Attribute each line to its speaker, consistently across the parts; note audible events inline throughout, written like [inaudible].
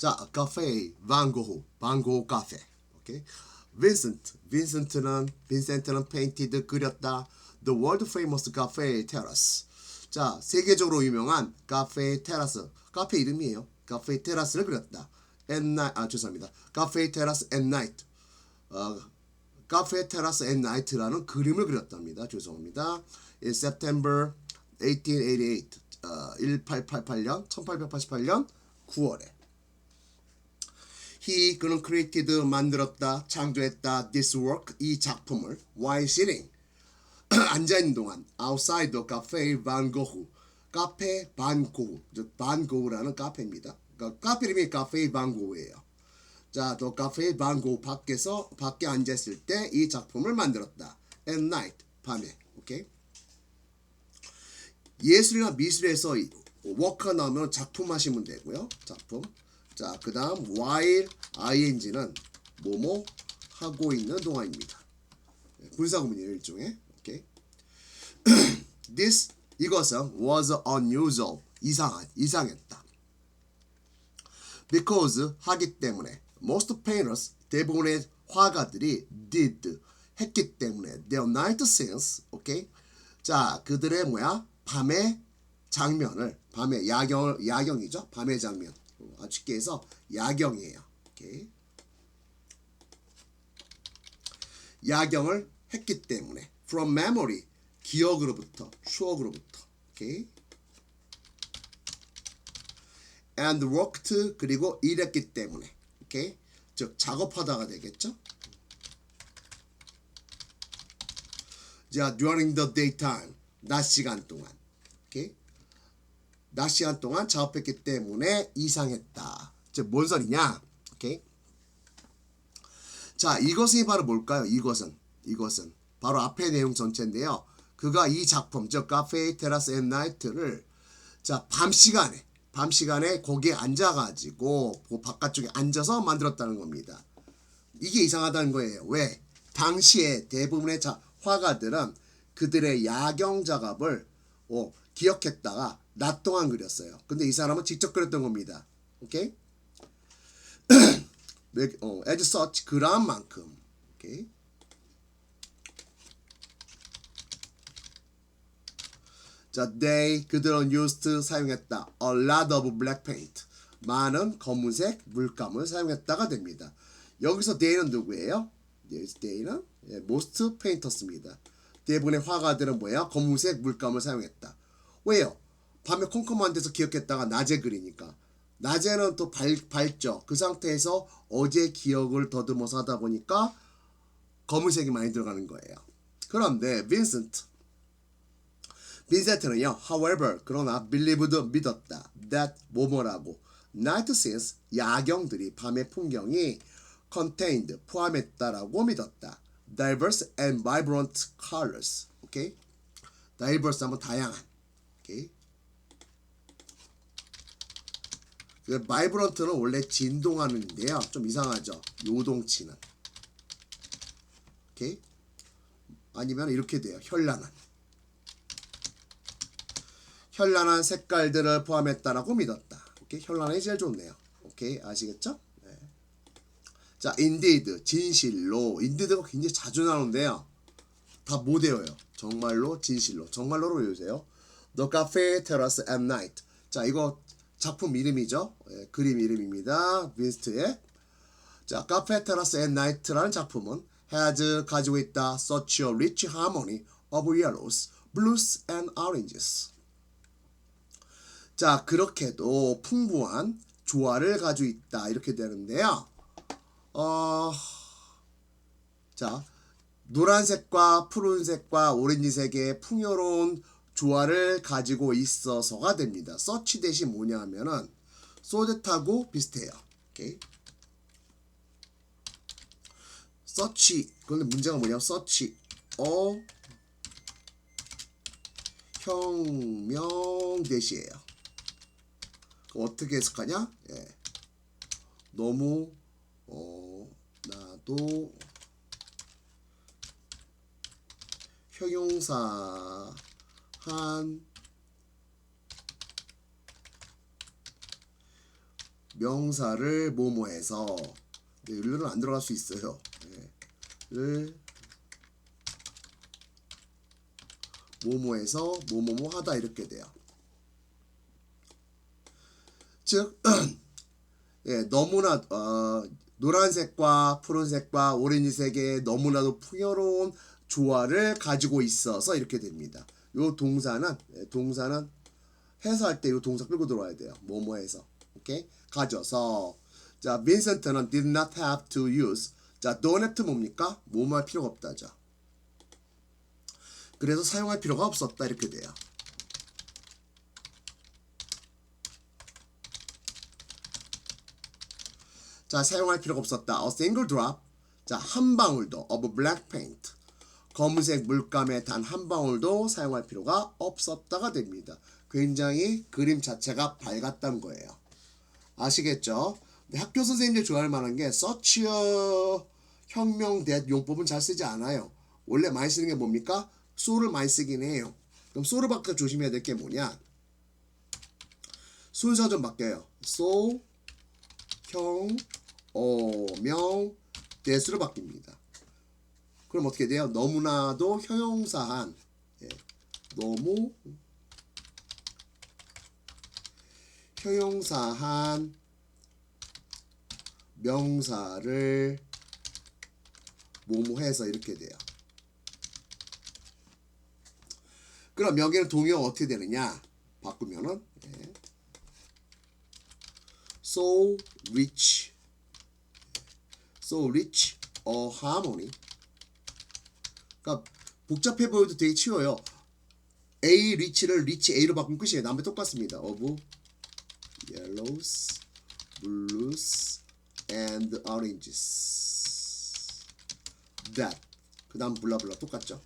Speaker 1: 자, 카페 반고흐, 반고흐 카페. 오케이. 빈센트, 빈센트는 빈센트는 페인티드 그렸다. The world famous cafe terrace. 자, 세계적으로 유명한 카페 테라스. 카페 이름이에요. 카페 테라스를 그렸다. At night, 아 죄송합니다. 카페 테라스 at night. 어, 카페 테라스 at night라는 그림을 그렸답니다. 죄송합니다. In September 1888, 어, 1888년, 1888년 9월에 he 그는 created 만들었다, 창조했다 this work 이 작품을 while sitting [clears throat] 앉아 있는 동안 outside the cafe Van Gogh 카페 반고흐 즉 반고흐라는 카페입니다. 그러니까 카페 이름이 카페 반고흐예요. 자, 또 카페 반고흐 밖에서 밖에 앉아 있을 때 이 작품을 만들었다. at night 밤에. 오케이. 예술이나 미술에서 워커 나오면 작품 하시면 되고요. 작품. 자, 그 다음 while ing는 뭐뭐 하고 있는 동안입니다. 분사구문이에요 일종의. 오케이. [clears throat] This 이것은 was unusual 이상한 이상했다. Because 하기 때문에 most painters 대부분의 화가들이 did 했기 때문에 their night scenes 오케이 자 그들의 뭐야 밤의 장면을 밤의 야경을 야경이죠 밤의 장면 아주 쉽게 해서 야경이에요. 야경을 했기 때문에 from memory 기억으로부터 추억으로부터. 오케이 and worked 그리고 일했기 때문에. 오케이 즉 작업하다가 되겠죠? 자 during the daytime 낮 시간 동안. 오케이 낮 시간 동안 작업했기 때문에 이상했다 즉뭔 소리냐 오케이 자 이것이 바로 뭘까요 이것은 이것은 바로 앞의 내용 전체인데요 그가 이 작품 즉 카페 테라스 앤 나이트를 자 밤 시간에 밤 시간에 거기에 앉아 가지고 그 바깥쪽에 앉아서 만들었다는 겁니다. 이게 이상하다는 거예요. 왜? 당시에 대부분의 자, 화가들은 그들의 야경 작업을 어, 기억했다가 낮 동안 그렸어요. 근데 이 사람은 직접 그렸던 겁니다. 오케이? [clears throat] 어, as such 그러한 만큼 오케이? 자, they 그들은 used 사용했다. a lot of black paint. 많은 검은색 물감을 사용했다가 됩니다. 여기서 they는 누구예요? Yes, they는 예, most painters입니다. 대부분의 화가들은 뭐야? 검은색 물감을 사용했다. 왜요? 밤에 컴컴한 데서 기억했다가 낮에 그리니까. 낮에는 또 밝, 밝죠. 그 상태에서 어제 기억을 더듬어서 하다 보니까 검은색이 많이 들어가는 거예요. 그런데 빈센트 빈센트는요, however, 그러나 believed 믿었다. that 뭐뭐라고 night scenes 야경들이 밤의 풍경이 contained 포함했다라고 믿었다. diverse and vibrant colors. 오케이? diverse 하면 다양한. 오케이? 그 vibrant는 원래 진동하는데요. 좀 이상하죠. 요동치는. 오케이? 아니면 이렇게 돼요. 현란한. 현란한 색깔들을 포함했다라고 믿었다. 오케이, 현란이 제일 좋네요. 오케이, 아시겠죠? 네. 자, indeed, 진실로. indeed가 굉장히 자주 나오는데요. 다 못 외워요. 정말로, 진실로. 정말로로 외우세요. The Cafe Terrace at Night. 자, 이거 작품 이름이죠. 예, 그림 이름입니다. 빈스트의. 자, Cafe Terrace at Night라는 작품은 has 가지고 있다 such a rich harmony of yellows, blues and oranges. 자, 그렇게도 풍부한 조화를 가지고 있다. 이렇게 되는데요. 어, 자, 노란색과 푸른색과 오렌지색의 풍요로운 조화를 가지고 있어서가 됩니다. 서치 대신 뭐냐 하면은 소드하고 비슷해요. 서치. 그런데 문제가 뭐냐면 서치. 어 혁명 대시예요. 어떻게 해석하냐? 예. 너무 어 나도 형용사 한 명사를 뭐뭐해서 네, 을은 안 들어갈 수 있어요. 예. 을 뭐뭐해서 뭐뭐뭐 하다 이렇게 돼요. 즉 [clears throat] 예, 너무나 어, 노란색과 푸른색과 오렌지색의 너무나도 풍요로운 조화를 가지고 있어서 이렇게 됩니다. 요 동사는 예, 동사는 해서할 때 요 동사 끌고 들어와야 돼요. 뭐뭐 해서 오케이 가져서 자 빈센트는 did not have to use 자 don't have to 뭡니까? 뭐뭐 할 필요가 없다죠. 그래서 사용할 필요가 없었다 이렇게 돼요. 자 사용할 필요가 없었다. A single drop 자 한 방울도 of black paint 검은색 물감의 단한 방울도 사용할 필요가 없었다가 됩니다. 굉장히 그림 자체가 밝았다는 거예요. 아시겠죠? 학교 선생님들 좋아할 만한 게 서치어 혁명 대 용법은 잘 쓰지 않아요. 원래 많이 쓰는 게 뭡니까? 소를 많이 쓰긴 해요. 그럼 소를 바꿔 조심해야 될 게 뭐냐? 순서 좀 바뀌어요. 소, 형, 어, 명, 대수로 바뀝니다. 그럼 어떻게 돼요? 너무나도 형용사한 예, 너무 형용사한 명사를 뭐뭐해서 이렇게 돼요. 그럼 여기는 동의어가 어떻게 되느냐? 바꾸면은 예. so rich, so rich or harmony. 그러니까 복잡해 보여도 되게 쉬워요. A rich를 rich A로 바꾸면 끝이에요. 남배 똑같습니다. of yellows, blues, and oranges. That. 그 다음 블라블라 똑같죠?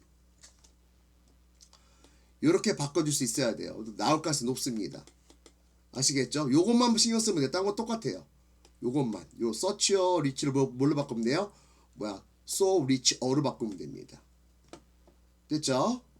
Speaker 1: 이렇게 바꿔줄 수 있어야 돼요. 나올 가능성이 높습니다. 아시겠죠? 요것만 신경 쓰면 돼. 딴건 똑같아요. 요것만. 요 서치어 리치를 뭐, 뭘로 바꾸면 돼요? 뭐야? so rich 어로 바꾸면 됩니다. 됐죠? 예.